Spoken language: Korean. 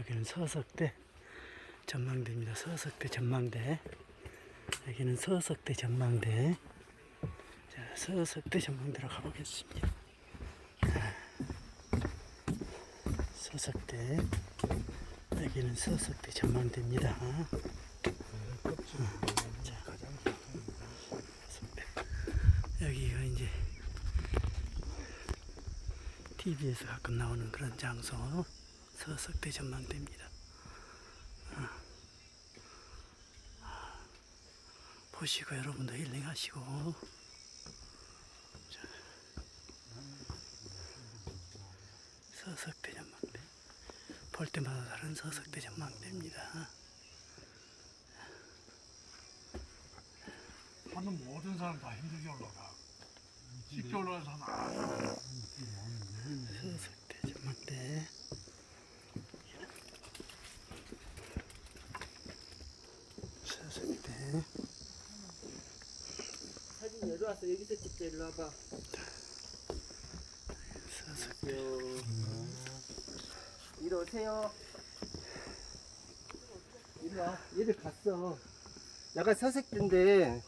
여기는 서석대 전망대입니다. 서석대 전망대. 여기는 서석대 전망대. 자, 서석대 전망대로 가보겠습니다. 자, 서석대. 여기는 서석대 전망대입니다. 자, 서석대. 여기가 이제 TV에서 가끔 나오는 그런 장소 서석대 전망대입니다. 어. 보시고 여러분도 힐링하시고 자. 서석대 전망대 볼 때마다 다른 서석대 전망대입니다. 하는 모든 사람 다 힘들게 올라가. 쉽게 올라가는 사람 아, 서석대 전망대 서석대 사진 여기 왔어. 여기서 찍자. 일로 와봐. 서석대 이리 오세요. 이리 와. 얘들 갔어. 내가 서색대인데